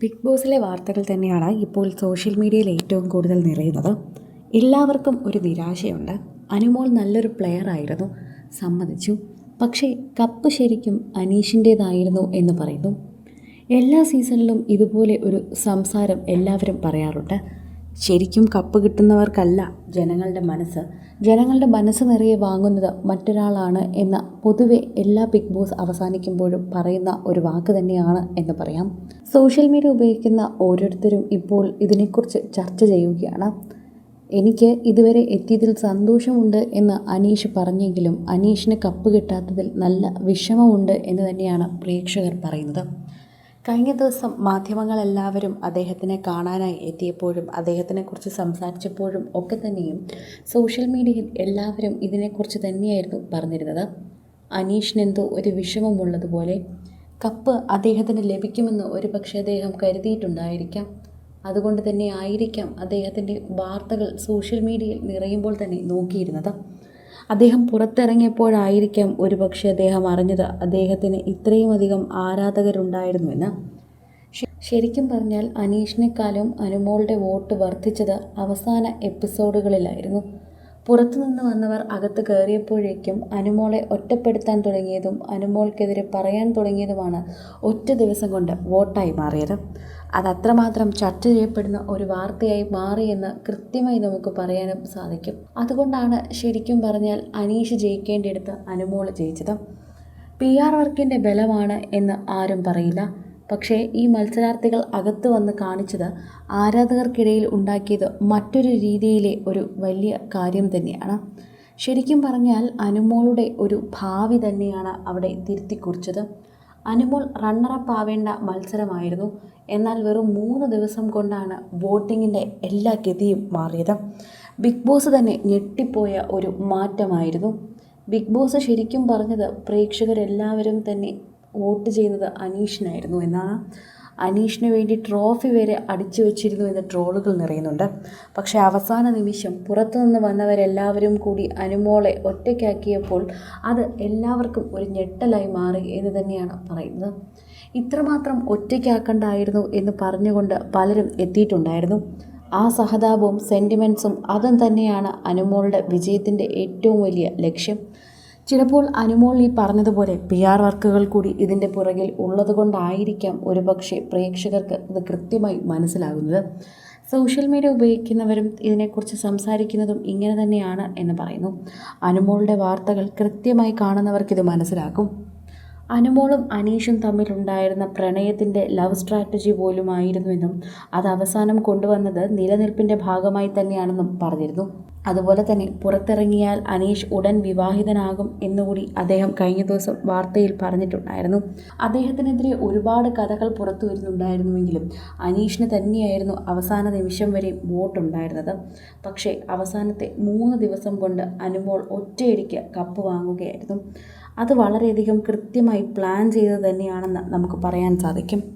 Big ബോസിലെ വാർത്തകൾ തന്നെയാണ് ഇപ്പോൾ സോഷ്യൽ മീഡിയയിൽ ഏറ്റവും കൂടുതൽ നിറയുന്നത്. എല്ലാവർക്കും ഒരു നിരാശയുണ്ട്. അനുമോൾ നല്ലൊരു പ്ലെയർ ആയിരുന്നു സമ്മതിച്ചു. പക്ഷേ കപ്പ് ശരിക്കും അനീഷിന്റേതായിരുന്നു എന്ന് പറയുന്നു. എല്ലാ സീസണിലും ഇതുപോലെ ഒരു സംസാരം എല്ലാവരും പറയാറുണ്ട്. ശരിക്കും കപ്പ് കിട്ടുന്നവർക്കല്ല ജനങ്ങളുടെ മനസ്സ്. ജനങ്ങളുടെ മനസ്സ് നിറയെ വാങ്ങുന്നത് മറ്റൊരാളാണ് എന്ന പൊതുവെ എല്ലാ ബിഗ് ബോസ് അവസാനിക്കുമ്പോഴും പറയുന്ന ഒരു വാക്ക് തന്നെയാണ് എന്ന് പറയാം. സോഷ്യൽ മീഡിയ ഉപയോഗിക്കുന്ന ഓരോരുത്തരും ഇപ്പോൾ ഇതിനെക്കുറിച്ച് ചർച്ച ചെയ്യുകയാണ്. എനിക്ക് ഇതുവരെ എത്തിയതിൽ സന്തോഷമുണ്ട് എന്ന് അനീഷ് പറഞ്ഞെങ്കിലും അനീഷിന് കപ്പ് കിട്ടാത്തതിൽ നല്ല വിഷമമുണ്ട് എന്ന് തന്നെയാണ് പ്രേക്ഷകർ പറയുന്നത്. കഴിഞ്ഞ ദിവസം മാധ്യമങ്ങളെല്ലാവരും അദ്ദേഹത്തിനെ കാണാനായി എത്തിയപ്പോഴും അദ്ദേഹത്തിനെക്കുറിച്ച് സംസാരിച്ചപ്പോഴും ഒക്കെ തന്നെയും സോഷ്യൽ മീഡിയയിൽ എല്ലാവരും ഇതിനെക്കുറിച്ച് തന്നെയായിരുന്നു പറഞ്ഞിരുന്നത്. അനീഷിനെന്തോ ഒരു വിഷമമുള്ളതുപോലെ കപ്പ് അദ്ദേഹത്തിന് ലഭിക്കുമെന്ന് ഒരു പക്ഷേ അദ്ദേഹം കരുതിയിട്ടുണ്ടായിരിക്കാം. അതുകൊണ്ട് തന്നെ ആയിരിക്കാം അദ്ദേഹത്തിന്റെ വാർത്തകൾ സോഷ്യൽ മീഡിയയിൽ നിറയുമ്പോൾ തന്നെ നോക്കിയിരുന്നത്. അദ്ദേഹം പുറത്തിറങ്ങിയപ്പോഴായിരിക്കാം ഒരുപക്ഷെ അദ്ദേഹം അറിഞ്ഞത്. അദ്ദേഹത്തിന് ഇത്രയും അധികം ആരാധകരുണ്ടായിരുന്നുവെന്ന്. ശരിക്കും പറഞ്ഞാൽ അനീഷിനെക്കാളും അനുമോളുടെ വോട്ട് വർദ്ധിച്ചത് അവസാന എപ്പിസോഡുകളിലായിരുന്നു. പുറത്തുനിന്ന് വന്നവർ അകത്ത് കയറിയപ്പോഴേക്കും അനുമോളെ ഒറ്റപ്പെടുത്താൻ തുടങ്ങിയതും അനുമോൾക്കെതിരെ പറയാൻ തുടങ്ങിയതുമാണ് ഒറ്റ ദിവസം കൊണ്ട് വോട്ടായി മാറിയത്. അത് അത്രമാത്രം ചർച്ച ചെയ്യപ്പെടുന്ന ഒരു വാർത്തയായി മാറിയെന്ന് കൃത്യമായി നമുക്ക് പറയാനും സാധിക്കും. അതുകൊണ്ടാണ് ശരിക്കും പറഞ്ഞാൽ അനീഷ് ജയിക്കേണ്ടിയെടുത്ത് അനുമോൾ ജയിച്ചത്. പി ആർ വർക്കിന്റെ ബലമാണ് എന്ന് ആരും പറയില്ല. പക്ഷേ ഈ മത്സരാർത്ഥികൾ അകത്ത് വന്ന് കാണിച്ചത് ആരാധകർക്കിടയിൽ ഉണ്ടാക്കിയത് മറ്റൊരു രീതിയിലെ ഒരു വലിയ കാര്യം തന്നെയാണ്. ശരിക്കും പറഞ്ഞാൽ അനുമോളുടെ ഒരു ഭാവി തന്നെയാണ് അവിടെ തിരുത്തിക്കുറിച്ചത്. അനുമോൾ റണ്ണറപ്പ് ആവേണ്ട മത്സരമായിരുന്നു. എന്നാൽ വെറും മൂന്ന് ദിവസം കൊണ്ടാണ് വോട്ടിങ്ങിന്റെ എല്ലാ ഗതിയും മാറിയത്. ബിഗ് ബോസ് തന്നെ ഞെട്ടിപ്പോയ ഒരു മാറ്റമായിരുന്നു. ബിഗ് ബോസ് ശരിക്കും പറഞ്ഞത് പ്രേക്ഷകരെല്ലാവരും തന്നെ വോട്ട് ചെയ്യുന്നത് അനീഷിനായിരുന്നു എന്നാണ്. അനീഷിന് വേണ്ടി ട്രോഫി വരെ അടിച്ചു വച്ചിരുന്നു എന്ന് ട്രോളുകൾ നിറയുന്നുണ്ട്. പക്ഷേ അവസാന നിമിഷം പുറത്തുനിന്ന് വന്നവരെല്ലാവരും കൂടി അനുമോളെ ഒറ്റയ്ക്കാക്കിയപ്പോൾ അത് എല്ലാവർക്കും ഒരു ഞെട്ടലായി മാറി എന്ന് തന്നെയാണ് പറയുന്നത്. ഇത്രമാത്രം ഒറ്റയ്ക്കാക്കണ്ടായിരുന്നു എന്ന് പറഞ്ഞുകൊണ്ട് പലരും എത്തിയിട്ടുണ്ടായിരുന്നു. ആ സഹതാപവും സെന്റിമെൻസും അതും തന്നെയാണ് അനുമോളുടെ വിജയത്തിന്റെ ഏറ്റവും വലിയ ലക്ഷ്യം. ചിലപ്പോൾ അനുമോൾ ഈ പറഞ്ഞതുപോലെ പി ആർ വർക്കുകൾ കൂടി ഇതിന്റെ പുറകിൽ ഉള്ളതുകൊണ്ടായിരിക്കാം ഒരുപക്ഷെ പ്രേക്ഷകർക്ക് ഇത് കൃത്യമായി മനസ്സിലാകുന്നത്. സോഷ്യൽ മീഡിയ ഉപയോഗിക്കുന്നവരും ഇതിനെക്കുറിച്ച് സംസാരിക്കുന്നതും ഇങ്ങനെ തന്നെയാണ് എന്ന് പറയുന്നു. അനുമോളുടെ വാർത്തകൾ കൃത്യമായി കാണുന്നവർക്കിത് മനസ്സിലാക്കും. അനുമോളും അനീഷും തമ്മിലുണ്ടായിരുന്ന പ്രണയത്തിന്റെ ലവ് സ്ട്രാറ്റജി പോലുമായിരുന്നുവെന്നും അത് അവസാനം കൊണ്ടുവന്നത് നിലനിൽപ്പിന്റെ ഭാഗമായി തന്നെയാണെന്നും പറഞ്ഞിരുന്നു. അതുപോലെ തന്നെ പുറത്തിറങ്ങിയാൽ അനീഷ് ഉടൻ വിവാഹിതനാകും എന്നുകൂടി അദ്ദേഹം കഴിഞ്ഞ ദിവസം വാർത്തയിൽ പറഞ്ഞിട്ടുണ്ടായിരുന്നു. അദ്ദേഹത്തിനെതിരെ ഒരുപാട് കഥകൾ പുറത്തു വരുന്നുണ്ടായിരുന്നുവെങ്കിലും അനീഷിന് തന്നെയായിരുന്നു അവസാന നിമിഷം വരെ വോട്ടുണ്ടായിരുന്നത്. പക്ഷേ അവസാനത്തെ മൂന്ന് ദിവസം കൊണ്ട് അനുമോൾ ഒറ്റയടിക്ക് കപ്പ് വാങ്ങുകയായിരുന്നു. അത് വളരെയധികം കൃത്യമായി പ്ലാൻ ചെയ്തത് തന്നെയാണെന്ന് നമുക്ക് പറയാൻ സാധിക്കും.